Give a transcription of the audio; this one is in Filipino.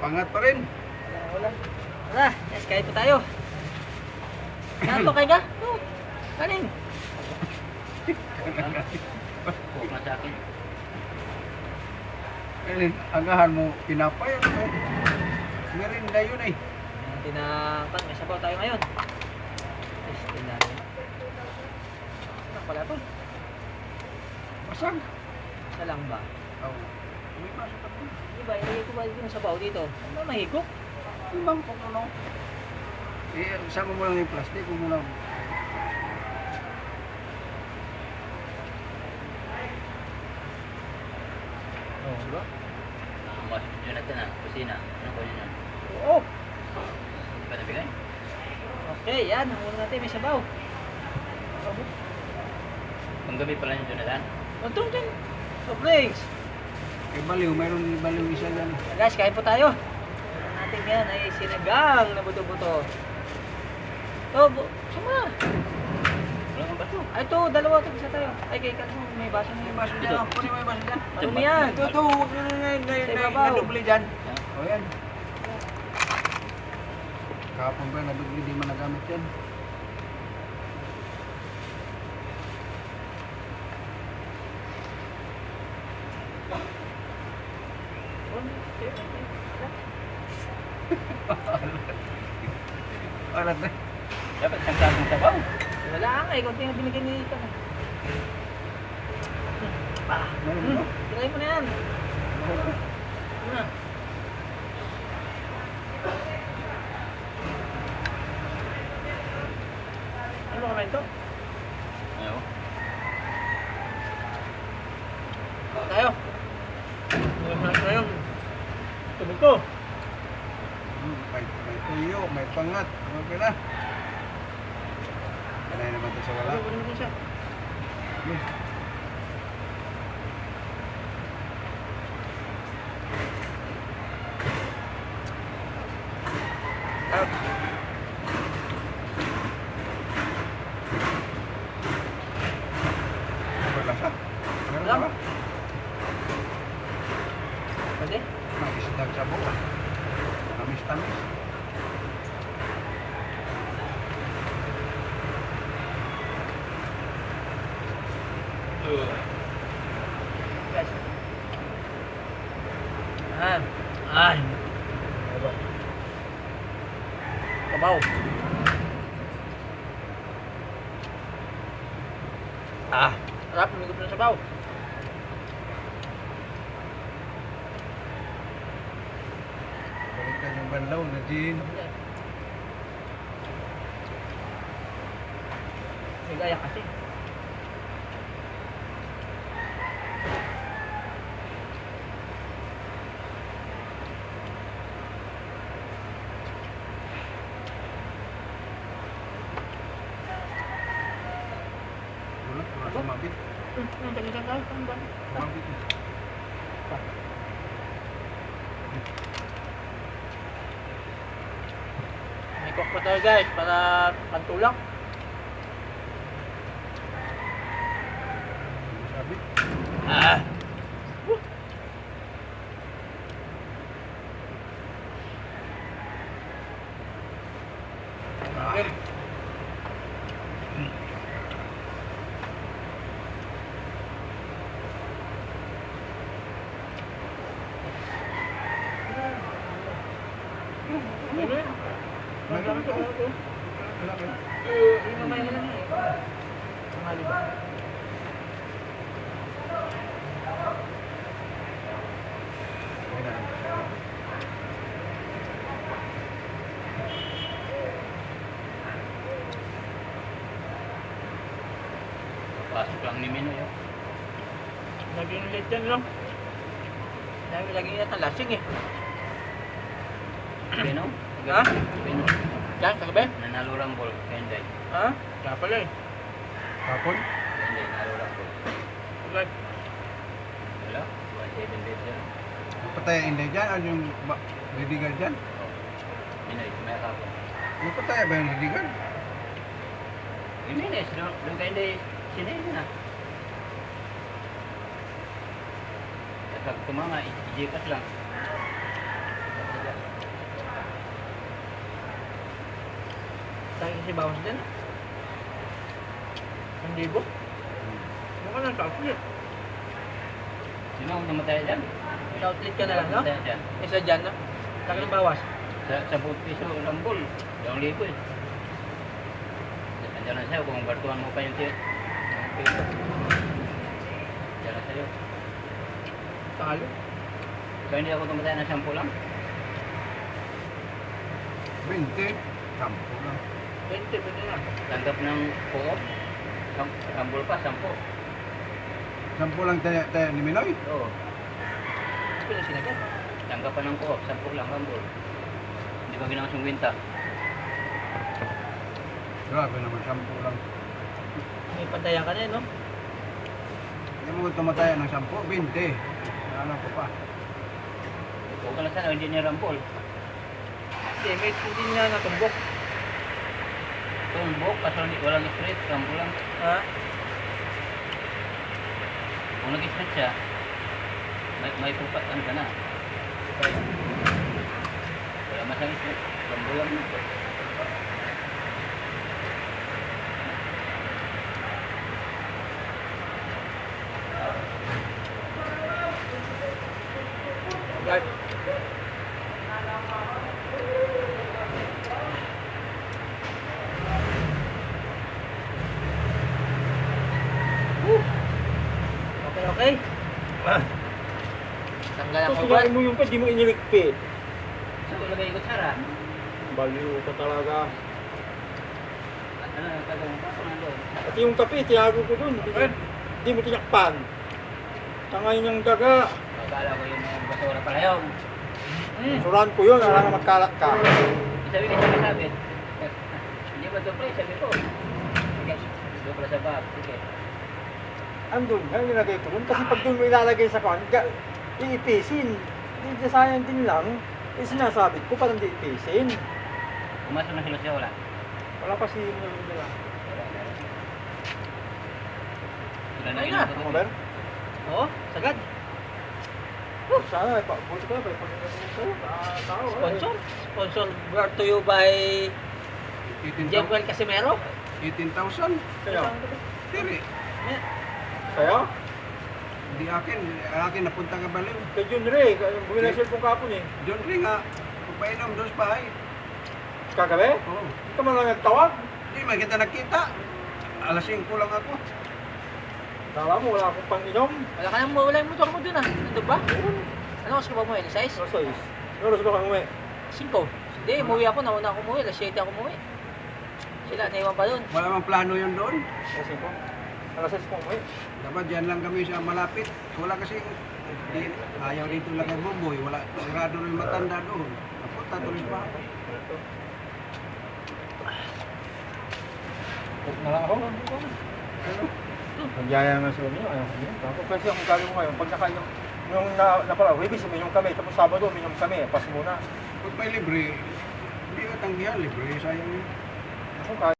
Pangat pa rin. Wala, wala. Tara, yes, kain po tayo. Saan to, kain ka? Oh, kanin. Na sa akin. Eh, agahan mo, pinapay. Ano ba? Merinda yun eh. Tinangkat, may sabaw tayo ngayon. Yes, tinanin. Saan pala to? Basag. Isa lang ba? Oh. May pasok pa rin. Di ba, ilagay ko ba yung sabaw dito? Ano mahigop? Ibang kung ano. Eh, sama mo lang yung plastic, kung mo lang. Oo, di ba? Mas Jonathan na, kusina. Ano ko yun? Oo. Hindi pa nabigay? Okay, yan. Ang una natin, may sabaw. Panggabi pala yung Jonathan. Ito dyan. Soft drinks. Eh, baliw, mayroon baliw isa dyan. Guys, kain po tayo. Ang natin ngayon ay sinigang na buto-buto. Ito, bu- sama. Wala kang bato. Ay, ito, dalawa ito. Isa tayo. Ay, kay Kalmo, may baso na May yung baso dyan, oh. kunin mo yung baso dyan. Marumi yan. Ito, ito, huwag na na na na Sa na ibabaw. nadubli dyan. Ha? O yan. Kahapon ba, nadubli, di man nagamit yan. Alat na. Dapat isang klaseng sabaw. Wala nga eh, konti na binigyan ni eh. Ah, mo? try mo na yan. Ano na? Ano ba ito? Ayaw. Tayo. Ano na tayo? Tubig ko. Hmm, May, may tuyo, may pangat. Okay na. Kanay naman ito sa wala. Ano ba naman siya? Hmm. Ah, Pagkasa. Meron Wala. ba? pwede? May isdang sabo. Tamis-tamis. Guys. Ah. Ay. Kabaw. Ah. Sarap, umigop ng sabaw. Balikan yung banlaw na gin. May gaya kasi. Wala, sumabit. Hmm, ang tagal ka? Sumabit. May cook pa tayo guys para pantulak. Sabit. Ah. Ano yun? Meron ito. Wala kayo. Yung mamaya na lang yun eh. Tanghali ba? Ayun na. Pasok lang ni Minoy. oh. Naging late yan lang. Dami lagi yata lasing eh. Pino? Ha? Pino. Yan, kagabi? Nanalo lang ball. Kenday. Ha? Kaya pala eh. Kapon? Kenday, nanalo lang ball. Okay. Wala. 1-7 days yan. Patay ang inday dyan. Ano yung Lidigan dyan? Oh. Minoy, may ako. May patay ba yung lidigan? Jimenez, doon hindi sinili na. At pag tumama, i-jikas lang. Dahil kasi bawas din. Ang libo. Mukha lang sa outlet. Sino ang namatay dyan? Sa outlet ka na lang, no? Namatay dyan. Isa dyan, no? Laki ng bawas. Sa, sa buot piso, lambol. Dalawang libo eh. Nandiyan na sa'yo kung bartuhan mo pa yung tiyo. Nandiyan na sa'yo. Talo. So hindi ako tumatay na sampu lang. 20. Sampo lang. 20, pwede na. Tanggap ng. Sam- Sambol pa, sampu. Sampo lang tayo, tayo ni Minoy. Oo. Pwede sinagat. Tanggap pa ng co-op, sampu lang, sambol. Hindi ba ginawa siyang winta? Grabe naman, sampo lang. May pantayan ka na yun, no? Hindi mo tumataya ng sampo, 20. Ano ko pa. Huwag ka lang sana, hindi niya rampol. Hindi, may hindi niya natumbok. Tumbok, kaso hindi, walang straight, sampu lang. Ha? Kung nag-straight siya, may, may pupat, ano ka na? Wala masang straight, sampu lang. Guard. Woo! Okay, okay. Kinain mo yung pa, di mo iniligpit. Sa ulagay ko tsara. Baliw ka talaga. Ano, kagawin pa ko. At yung kape, tinago ko dun. Di, di mo tinakpan. Tangay niyang daga. Akala ko yung mga basura pala yun. Suran ko yun, alam na magkalat ka. Sabi ko sabi sabi. Hindi ba pre? Sabi ko. Sige. Pala sa bag. Sige. Andun, yan nilagay ko dun. Kasi pag dun mo ilalagay sa ga- iipisin. Hindi sayang din lang. Eh, sinasabit ko, parang di ipisin. Pumasok na sila siya wala. Wala pa si yung nila. Wala na. Sila na yun. na. Ano ba? Oo, sagad. Sana, eh, pa, buti ko na, pa, ah, tao. eh. Sponsor. Sponsor brought to you by 18,000. Jemuel Casimero. 18,000. Kaya, Tiri. kaya, Hindi akin. Akin napunta ka baliw. kay Jun Ray, bumili na cellphone kapon eh. John Ring nga. Pagpainom doon sa bahay. Kagabi? Oo. Hindi ka man lang nagtawag. Hindi man kita nakita. Alas 5 lang ako. Kala mo, wala akong pang-inom. Wala ka nang mawala yung motor mo dun ah. Nandun ba? Ano oras ka ba umuwi? Alas 6? Ano size? Ano oras ba kayo umuwi? 5. Hindi, umuwi ako. Nauna ako umuwi. Alas 7 ako umuwi. Sila, naiwan pa dun. Wala mang plano yun doon. Alas 5. Alas 6 po umuwi. Dapat dyan lang kami sa malapit. Wala kasi di, ayaw dito lang ang bumboy. Wala, sirado rin matanda doon. Napunta tuloy pa. Huwag na lang ako. Ano? Nagyaya naman sa inyo. Ayaw ko yun. Tapos kasi ang galing ko ngayon, pag nakain yung, na, napala, Webis, uminom kami. Tapos Sabado, uminom kami. Pas muna. Pag may libre, hindi ka tanggihan. Libre, sayang yun. Ako, kahit